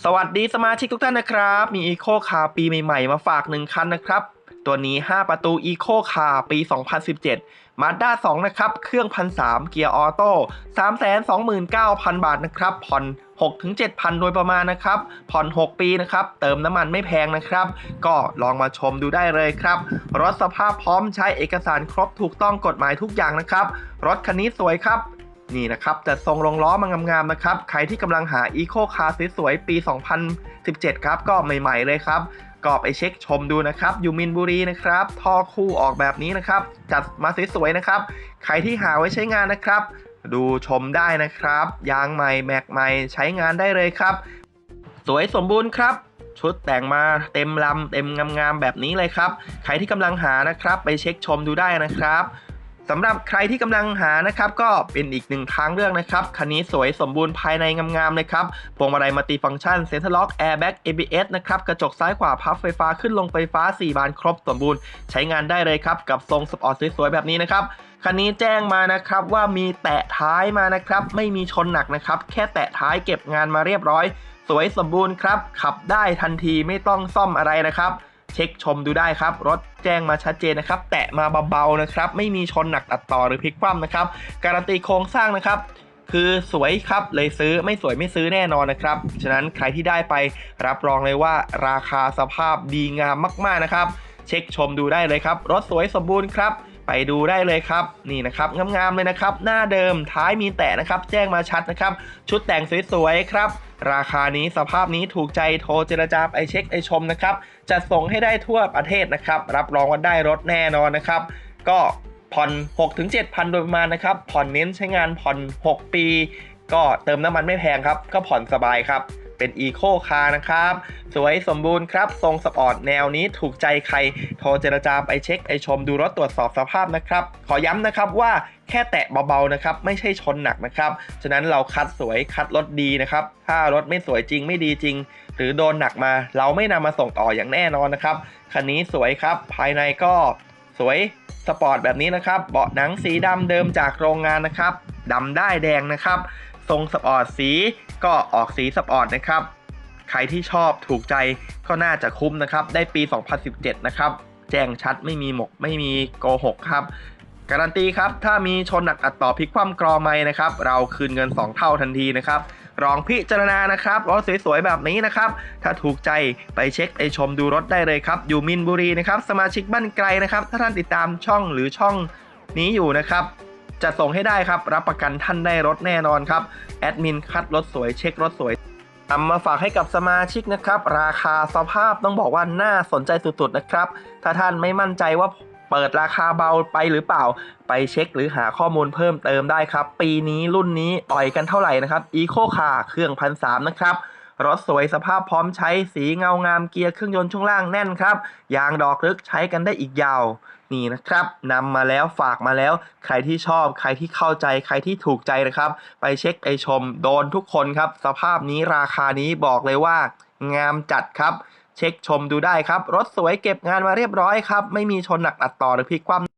สวัสดีสมาชิกทุกท่านนะครับ มี Eco Car ปีใหม่ๆ มาฝาก1คันนะครับ ตัวนี้ 5 ประตู Eco Car ปี 2017 Mazda 2 นะครับ เครื่อง1,300เกียร์ออโต้329,000 บาทนะครับ ผ่อน 6-7,000 โดยประมาณนะครับ ผ่อน 6 ปีนะครับ เติมน้ำมันไม่แพงนะครับ ก็ลองมาชมดูได้เลยครับ รถสภาพพร้อมใช้เอกสารครบถูกต้องกฎหมายทุกอย่างนะครับ รถคันนี้สวยครับ นี่นะครับจะทรงลงล้อมางามๆนะครับ ใครที่กำลังหา Eco Car สวยๆปี 2017 ครับ ก็ใหม่ๆเลยครับก็ไปเช็คชมดูนะครับอยู่มินบุรีนะครับท่อคู่ออกแบบนี้นะครับ จัดมาสวยๆนะครับ ใครที่หาไว้ใช้งานนะครับ ดูชมได้นะครับ ยางใหม่แม็กใหม่ใช้งานได้เลยครับ สวยสมบูรณ์ครับชุดแต่งมาเต็มลำเต็มงามๆแบบนี้เลยครับ ใครที่กำลังหานะครับ ไปเช็คชมดูได้นะครับ สำหรับใครที่กำลังหานะครับก็เป็นอีกหนึ่งทางเลือกนะครับคันนี้สวยสมบูรณ์ภายในงามๆเลยครับพวงมาลัยมัลติฟังก์ชันเซ็นทรัลล็อกแอร์แบ็ก ABS นะครับกระจกซ้ายขวาพับไฟฟ้าขึ้นลงไฟฟ้า 4 บานครบสมบูรณ์ ใช้งานได้เลยครับ กับทรงสปอร์ตสวยๆแบบนี้นะครับคันนี้แจ้งมานะครับว่ามีแตะท้ายมานะครับไม่มีชนหนักนะครับแค่แตะท้ายเก็บงานมาเรียบร้อย สวยสมบูรณ์ครับขับได้ทันทีไม่ต้องซ่อมอะไรนะครับ เช็คชมดูได้ครับ รถแจ้งมาชัดเจนนะครับ แตะมาเบาๆนะครับ ไม่มีชนหนักตัดต่อหรือพลิกคว่ำนะครับ การันตีโครงสร้างนะครับ คือสวยครับเลยซื้อไม่สวยไม่ซื้อแน่นอนนะครับ ฉะนั้นใครที่ได้ไปรับรองเลยว่าราคาสภาพดีงามมากๆนะครับ เช็คชมดูได้เลยครับ รถสวยสมบูรณ์ครับ ไปดูได้เลยครับนี่นะครับงามๆเลยนะครับ หน้าเดิมท้ายมีแตะนะครับ แจ้งมาชัดนะครับ ชุดแต่งสวยๆครับ ราคานี้สภาพนี้ถูกใจโทรเจรจาไปเช็คไอชมนะครับจะส่งให้ได้ทั่วประเทศนะครับ รับรองว่าได้รถแน่นอนนะครับ ก็ผ่อน 6-7,000 โดยประมาณนะครับ ผ่อนเน้นใช้งานผ่อน 6 ปี ก็เติมน้ำมันไม่แพงครับ ก็ผ่อนสบายครับ เป็น Eco Car นะครับ สวยสมบูรณ์ครับ ทรงสปอร์ตแนวนี้ถูกใจใคร โทรเจรจาไปเช็คไอชมดูรถตรวจสอบสภาพนะครับ ขอย้ำนะครับว่าแค่แตะเบาๆนะครับ ไม่ใช่ชนหนักนะครับ ฉะนั้นเราคัดสวยคัดรถดีนะครับ ถ้ารถไม่สวยจริงไม่ดีจริง หรือโดนหนักมา เราไม่นำมาส่งต่ออย่างแน่นอนนะครับคันนี้สวยครับ ภายในก็สวยสปอร์ตแบบนี้นะครับ เบาะหนังสีดำเดิมจากโรงงานนะครับดำได้แดงนะครับ ทรงสปอร์ตสีก็ออกสีสปอร์ตนะครับ ใครที่ชอบถูกใจก็น่าจะคุ้มนะครับ ได้ปี 2017 นะครับ แจ้งชัดไม่มีหมกไม่มีโกหกครับ การันตีครับ ถ้ามีชนหนักอัดต่อพลิกคว่ำกรอไม่นะครับ เราคืนเงิน 2 เท่าทันทีนะครับลองพิจารณานะครับรถสวยๆ แบบนี้นะครับ ถ้าถูกใจไปเช็คไอชมดูรถได้เลยครับ อยู่มินบุรีนะครับ สมาชิกบ้านไกลนะครับ ถ้าท่านติดตามช่องหรือช่องนี้อยู่นะครับ จะส่งให้ได้ครับ รับประกันท่านได้รถแน่นอนครับ แอดมินคัดรถสวยเช็ครถสวยนำมาฝากให้กับสมาชิกนะครับ ราคาสภาพต้องบอกว่าน่าสนใจสุดๆนะครับ ถ้าท่านไม่มั่นใจว่าเปิดราคาเบาไปหรือเปล่า ไปเช็คหรือหาข้อมูลเพิ่มเติมได้ครับ ปีนี้รุ่นนี้ปล่อยกันเท่าไหร่นะครับ Eco Car เครื่องพันสามนะครับรถสวยสภาพพร้อมใช้สีเงางามเกียร์เครื่องยนต์ช่วงล่างแน่นครับ ยางดอกลึกใช้กันได้อีกยาว นี่นะครับนำมาแล้วฝากมาแล้ว ใครที่ชอบใครที่เข้าใจใครที่ถูกใจนะครับ ไปเช็คไปชมโดนทุกคนครับ สภาพนี้ราคานี้บอกเลยว่างามจัดครับ เช็คชมดูได้ครับ รถสวยเก็บงานมาเรียบร้อยครับ ไม่มีชนหนักอัดต่อหรือพลิกคว่ำ